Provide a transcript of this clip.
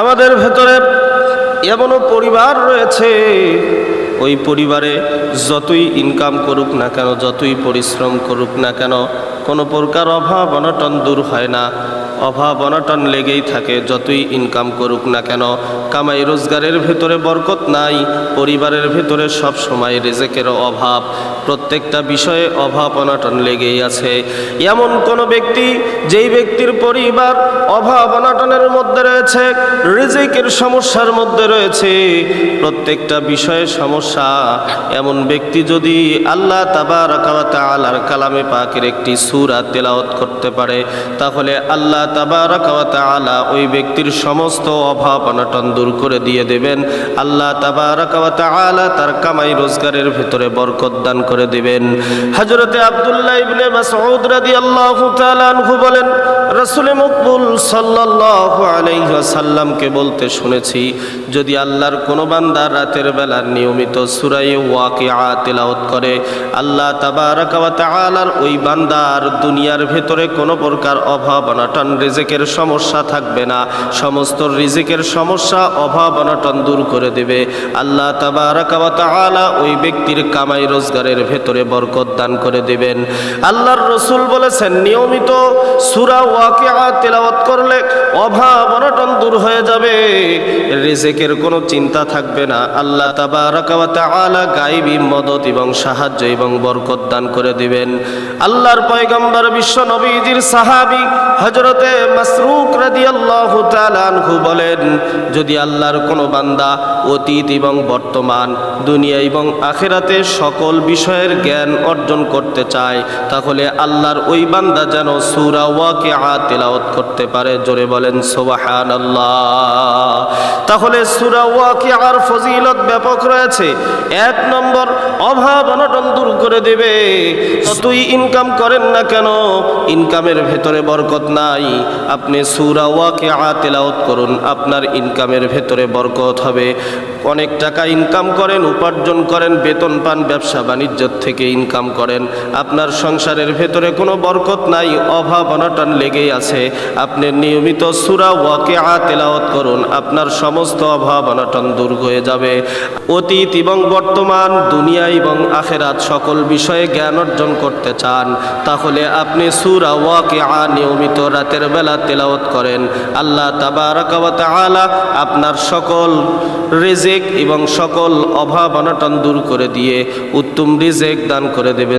আমাদের ভেতরে এমনও পরিবার রয়েছে। ওই পরিবারে যতই ইনকাম করুক না কেন, যতই পরিশ্রম করুক না কেন, কোনো প্রকার অভাব অনটন দূর হয় না। অভাব অনটন লেগেই থাকে, যতই ইনকাম করুক না কেন। কামাই রোজগারের ভেতরে বরকত নাই, পরিবারের ভেতরে সব সময় রেজেকের অভাব। প্রত্যেকটা বিষয়ে অভাব অনটন লেগেই আছে। এমন কোনো ব্যক্তি, যেই ব্যক্তির পরিবার অভাব অনটনের মধ্যে রয়েছে, রিজিকের সমস্যার মধ্যে রয়েছে, প্রত্যেকটা বিষয়ে সমস্যা। এমন ব্যক্তি যদি আল্লাহ তাবার কালামে পাকের একটি সূরা তেলাওত করতে পারে, তাহলে আল্লাহ আলা ওই ব্যক্তির সমস্ত অভাব অনটন দূর করে দিয়ে দেবেন। আল্লাহ আলা তার কামাই রোজগারের ভেতরে বরকত দান করে দিবেন। হযরতে আব্দুল্লাহ ইবনে মাসউদ রাদিয়াল্লাহু তাআলা আনহু বলেন, রাসূল মকবুল সাল্লাল্লাহু আলাইহি ওয়াসাল্লামকে বলতে শুনেছি, যদি আল্লাহর কোনো বান্দা রাতের বেলা নিয়মিত সূরা ওয়াকিআ তেলাওয়াত করে, আল্লাহ তাবারাকা ওয়া তাআলার ওই বান্দার দুনিয়ার ভেতরে কোনো প্রকার অভাব অনটন রিজিকের সমস্যা থাকবে না। সমস্ত রিজিকের সমস্যা, অভাব, অনটন দূর করে দেবে। আল্লাহ তাআলা ওই ব্যক্তির কামাই রোজগারের ভেতরে বরকত দান করে দিবেন। আল্লাহর রসুল বলেছেন, নিয়মিত সূরা ওয়াকিআ তেলাওয়াত করলে অভাব, অনটন দূর হয়ে যাবে। রিজিকের কোনো চিন্তা থাকবে না। আল্লাহ তাআলা গায়বী মদত এবং সাহায্য এবং বরকত দান করে দিবেন। আল্লাহর পয়গম্বর বিশ্ব নবীজির সাহাবী হযরতে মাসরুক রাদিয়াল্লাহু তাআলা আনহু বলেন, যদি আল্লাহর কোনো বান্দা অতীত এবং বর্তমান, দুনিয়া এবং আখেরাতে সকল বিষয়ের জ্ঞান অর্জন করতে চায়, তাহলে আল্লাহর ওই বান্দা যেন সূরা ওয়াকিআ তেলাওয়াত করতে পারে। জোরে বলেন, সুবহানাল্লাহ। তাহলে সূরা ওয়াকিআর ফজিলত ব্যাপক রয়েছে। এক নম্বর, অভাব অনটন দূর করে দেবে। যতই ইনকাম করেন না কেন ইনকামের ভেতরে বরকত নাই। আপনি সূরা ওয়াকিআ তেলাওয়াত করুন, আপনার ইনকামের ভেতরে বরকত হবে। অনেক টাকা ইনকাম করেন, উপার্জন করেন, বেতন পান, ব্যবসা বাণিজ্য থেকে ইনকাম করেন। আপনার সংসারের ভেতরে কোনো বরকত নাই, অভাব অনটন লেগেই আছে। আপনি নিয়মিত সুরা ওয়াকে তেলাওয়াত করুন, আপনার সমস্ত অভাব অনটন দূর হয়ে যাবে। অতীত এবং বর্তমান, দুনিয়া এবং আখেরাত সকল বিষয়ে জ্ঞান অর্জন করতে চান, তাহলে আপনি সুরা ওয়াকে আ নিয়মিত রাতের বেলা তেলাওয়াত করেন। আল্লাহ তাবারকালা আপনার সকল রিজেক এবং সকল অভাব অনটন দূর করে দিয়ে উত্তম রিজেক দান করে দেবে